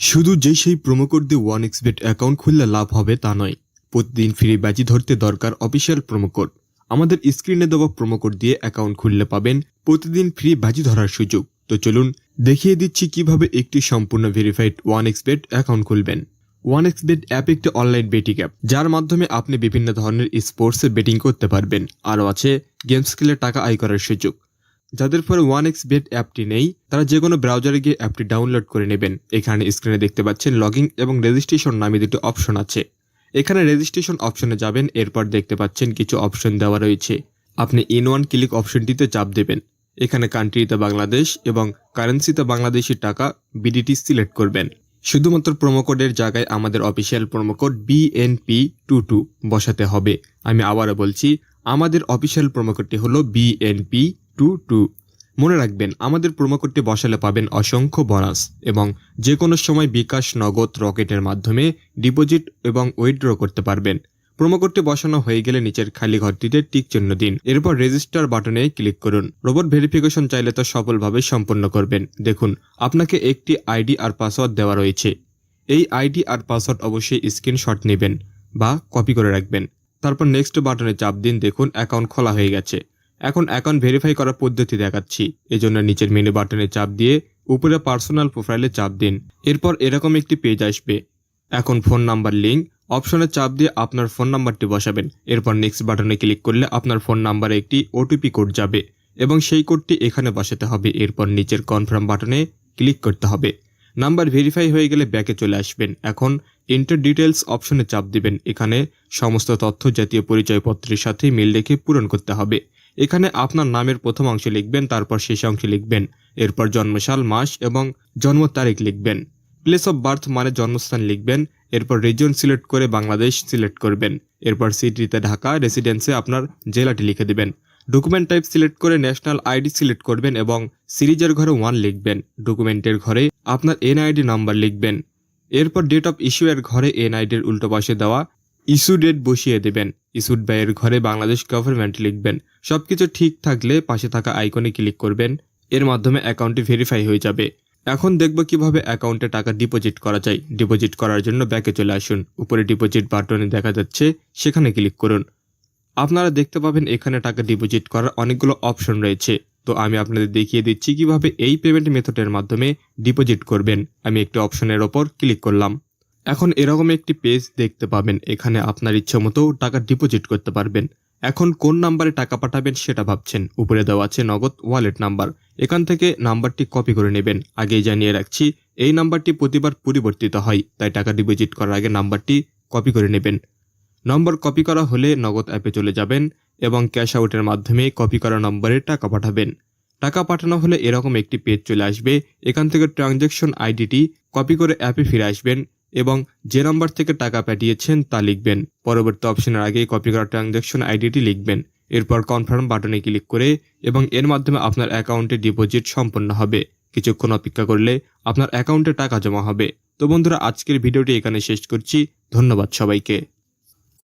শুধু যে সেই প্রোমো কোড দিয়ে ওয়ান এক্স এক্সবেট অ্যাকাউন্ট খুললে লাভ হবে তা নয়। প্রতিদিন ফ্রি বাজি ধরতে দরকার অফিসিয়াল প্রোমো কোড আমাদের স্ক্রিনে দেওয়া প্রোমো কোড দিয়ে অ্যাকাউন্ট খুললে পাবেন প্রতিদিন ফ্রি বাজি ধরার সুযোগ। তো চলুন দেখিয়ে দিচ্ছি কীভাবে একটি সম্পূর্ণ verified one X Xbet account খুলবেন। ওয়ান এক্স এক্সবেট অ্যাপ একটি অনলাইন বেটিং অ্যাপ যার মাধ্যমে আপনি বিভিন্ন ধরনের স্পোর্টসে বেটিং করতে পারবেন। আরও আছে গেমস খেলে টাকা আয় করার সুযোগ। যাদের ফোনে ওয়ান এক্স বেট অ্যাপটি নেই, তারা যে কোনো ব্রাউজারে গিয়ে অ্যাপটি ডাউনলোড করে নেবেন। এখানে স্ক্রিনে দেখতে পাচ্ছেন লগইন এবং রেজিস্ট্রেশন নামে দুটো অপশন আছে। এখানে রেজিস্ট্রেশন অপশনে যাবেন, এরপর দেখতে পাচ্ছেন কিছু অপশন দেওয়া রয়েছে। আপনি ইন ওয়ান ক্লিক অপশনটিতে চাপ দেবেন। এখানে কান্ট্রিতে বাংলাদেশ এবং কারেন্সিতে বাংলাদেশি টাকা বিডিটি সিলেক্ট করবেন। শুধুমাত্র কোডের জায়গায় আমাদের official code BNP two two বসাতে হবে। আমি আবারও বলছি, আমাদের অফিসিয়াল কোডটি হলো বিএনপি টু টু। মনে রাখবেন, আমাদের কোডটি বসালে পাবেন অসংখ্য বোনাস এবং যে কোনো সময় বিকাশ নগদ রকেটের মাধ্যমে ডিপোজিট এবং উইথড্র করতে পারবেন। কোডটি বসানো হয়ে গেলে নিচের খালি ঘরটিতে টিক চিহ্ন দিন। এরপর রেজিস্টার বাটনে ক্লিক করুন। রোবট ভেরিফিকেশন চাইলে তা সফলভাবে সম্পন্ন করবেন। দেখুন, আপনাকে একটি আইডি আর পাসওয়ার্ড দেওয়া রয়েছে। এই আইডি আর পাসওয়ার্ড অবশ্যই স্ক্রিনশট নেবেন বা কপি করে রাখবেন। তারপর নেক্সট বাটনে চাপ দিন, দেখুন অ্যাকাউন্ট খোলা হয়ে গেছে। এখন অ্যাকাউন্ট ভেরিফাই করার পদ্ধতি দেখাচ্ছি। এজন্য নিচের মেনু বাটনে চাপ দিয়ে উপরে পার্সোনাল প্রোফাইলে চাপ দিন। এরপর এরকম একটি পেজ আসবে। এখন ফোন নাম্বার লিঙ্ক অপশনে চাপ দিয়ে আপনার ফোন নাম্বারটি বসাবেন। এরপর নেক্সট বাটনে ক্লিক করলে আপনার ফোন নাম্বারে একটি ওটিপি কোড যাবে এবং সেই কোডটি এখানে বসাতে হবে। এরপর নিচের কনফার্ম বাটনে ক্লিক করতে হবে। নাম্বার ভেরিফাই হয়ে গেলে ব্যাকে চলে আসবেন। এখন ইন্টার ডিটেলস অপশনে চাপ দিবেন। এখানে সমস্ত তথ্য জাতীয় পরিচয়পত্রের সাথে মিল রেখে পূরণ করতে হবে। এখানে আপনার নামের প্রথম অংশে লিখবেন, তারপর শেষ অংশে লিখবেন। এরপর জন্মসাল, মাস এবং জন্ম তারিখ লিখবেন। প্লেস অফ বার্থ মানে জন্মস্থান লিখবেন। এরপর রিজন সিলেক্ট করে বাংলাদেশ সিলেক্ট করবেন। এরপর সিটিতে ঢাকা রেসিডেন্সে আপনার জেলাটি লিখে দেবেন। ডকুমেন্ট টাইপ সিলেক্ট করে ন্যাশনাল আইডি সিলেক্ট করবেন এবং সিরিজের ঘরে ওয়ান লিখবেন। ডকুমেন্টের ঘরে আপনার এনআইডি নাম্বার লিখবেন। এরপর ডেট অফ ইস্যু এর ঘরে এনআইডির উল্টো পাশে দেওয়া ইস্যু ডেট বসিয়ে দেবেন। ইস্যুড ব্যয়ের ঘরে বাংলাদেশ গভর্নমেন্ট লিখবেন। সবকিছু ঠিক থাকলে পাশে থাকা আইকনে ক্লিক করবেন। এর মাধ্যমে অ্যাকাউন্টটি ভেরিফাই হয়ে যাবে। এখন দেখব কীভাবে অ্যাকাউন্টে টাকা ডিপোজিট করা যায়। ডিপোজিট করার জন্য ব্যাকে চলে আসুন। উপরে ডিপোজিট বাটনে দেখা যাচ্ছে, সেখানে ক্লিক করুন। আপনারা দেখতে পাবেন এখানে টাকা ডিপোজিট করার অনেকগুলো অপশন রয়েছে। তো আমি আপনাদের দেখিয়ে দিচ্ছি কীভাবে এই পেমেন্ট মেথডের মাধ্যমে ডিপোজিট করবেন। আমি একটি অপশনের ওপর ক্লিক করলাম। এখন এরকম একটি পেজ দেখতে পাবেন, এখানে আপনার ইচ্ছে মতো টাকা ডিপোজিট করতে পারবেন। এখন কোন নাম্বারে টাকা পাঠাবেন সেটা ভাবছেন। উপরে দেওয়া আছে নগদ ওয়ালেট নাম্বার এখান থেকে নাম্বারটি কপি করে নেবেন। আগেই জানিয়ে রাখছি, এই নাম্বারটি প্রতিবার পরিবর্তিত হয়, তাই টাকা ডিপোজিট করার আগে নাম্বারটি কপি করে নেবেন। নম্বর কপি করা হলে নগদ অ্যাপে চলে যাবেন এবং ক্যাশ আউটের মাধ্যমে কপি করা নম্বরে টাকা পাঠাবেন। টাকা পাঠানো হলে এরকম একটি পেজ চলে আসবে। এখান থেকে ট্রানজ্যাকশন আইডিটি কপি করে অ্যাপে ফিরে আসবেন। এবং যে নম্বর থেকে টাকা পাঠিয়েছেন তা লিখবেন। পরবর্তী অপশনের আগে কপি করা ট্রানজ্যাকশন আইডিটি লিখবেন। এরপর কনফার্ম বাটনে ক্লিক করে এবং এর মাধ্যমে আপনার অ্যাকাউন্টে ডিপোজিট সম্পন্ন হবে। কিছুক্ষণ অপেক্ষা করলে আপনার অ্যাকাউন্টে টাকা জমা হবে। তো বন্ধুরা, আজকের ভিডিওটি এখানে শেষ করছি। ধন্যবাদ সবাইকে।